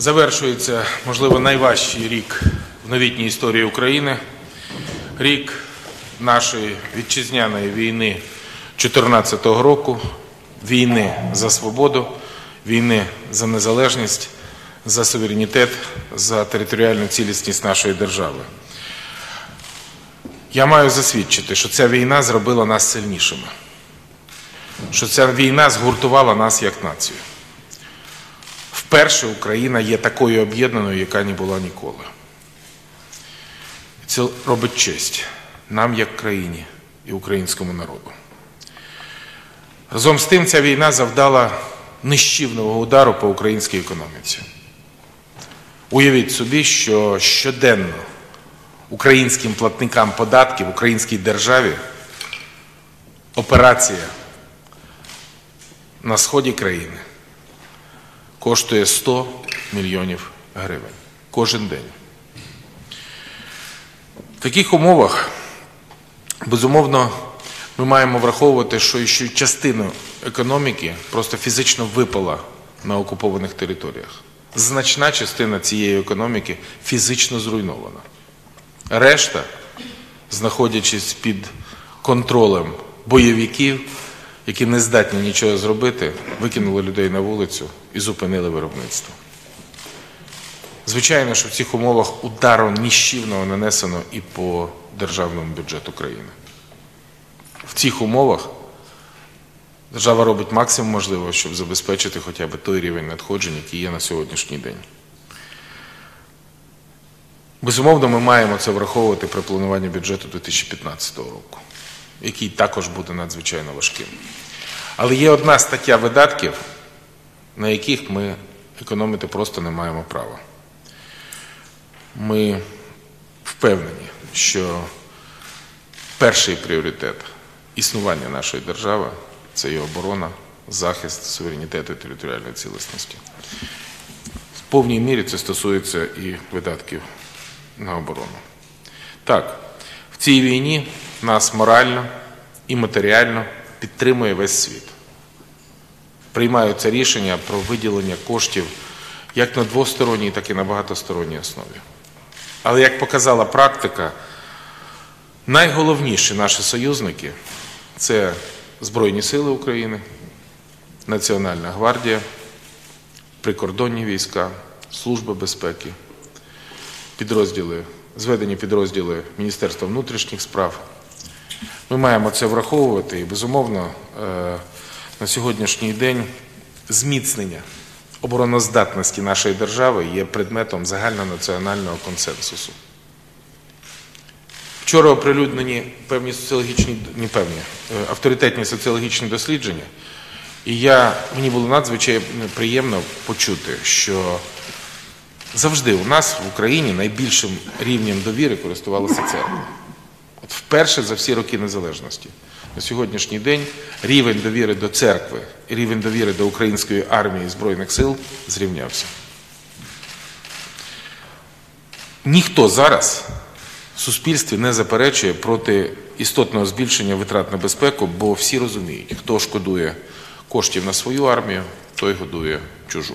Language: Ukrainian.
Завершується, можливо, найважчий рік в новітній історії України. Рік нашої вітчизняної війни 2014 року, війни за свободу, війни за незалежність, за суверенітет, за територіальну цілісність нашої держави. Я маю засвідчити, що ця війна зробила нас сильнішими, що ця війна згуртувала нас як націю. Вперше Україна є такою об'єднаною, яка не була ніколи. Це робить честь нам, як країні і українському народу. Разом з тим, ця війна завдала нищівного удару по українській економіці. Уявіть собі, що щоденно українським платникам податків, українській державі операція на сході країни коштує 100 мільйонів гривень кожен день. В таких умовах, безумовно, ми маємо враховувати, що ще частина економіки просто фізично випала на окупованих територіях. Значна частина цієї економіки фізично зруйнована. Решта, знаходячись під контролем бойовиків, які не здатні нічого зробити, викинули людей на вулицю і зупинили виробництво. Звичайно, що в цих умовах удару ніщівного нанесено і по державному бюджету країни. В цих умовах держава робить максимум можливого, щоб забезпечити хоча б той рівень надходжень, який є на сьогоднішній день. Безумовно, ми маємо це враховувати при плануванні бюджету 2015 року, який також буде надзвичайно важким. Але є одна стаття видатків, на яких ми економити просто не маємо права. Ми впевнені, що перший пріоритет існування нашої держави це її оборона, захист суверенітету і територіальної цілісності. В повній мірі це стосується і видатків на оборону. Так, в цій війні нас морально і матеріально підтримує весь світ. Приймаються рішення про виділення коштів як на двосторонній, так і на багатосторонній основі. Але як показала практика, найголовніші наші союзники це Збройні Сили України, Національна гвардія, прикордонні війська, Служба безпеки, підрозділи, зведені підрозділи Міністерства внутрішніх справ. Ми маємо це враховувати і, безумовно, на сьогоднішній день зміцнення обороноздатності нашої держави є предметом загальнонаціонального консенсусу. Вчора оприлюднені певні соціологічні, не певні, авторитетні соціологічні дослідження, і я, мені було надзвичайно приємно почути, що завжди у нас в Україні найбільшим рівнем довіри користувалася церква. Вперше за всі роки незалежності. На сьогоднішній день рівень довіри до церкви рівень довіри до української армії і Збройних сил зрівнявся. Ніхто зараз в суспільстві не заперечує проти істотного збільшення витрат на безпеку, бо всі розуміють, хто шкодує коштів на свою армію, той годує чужу.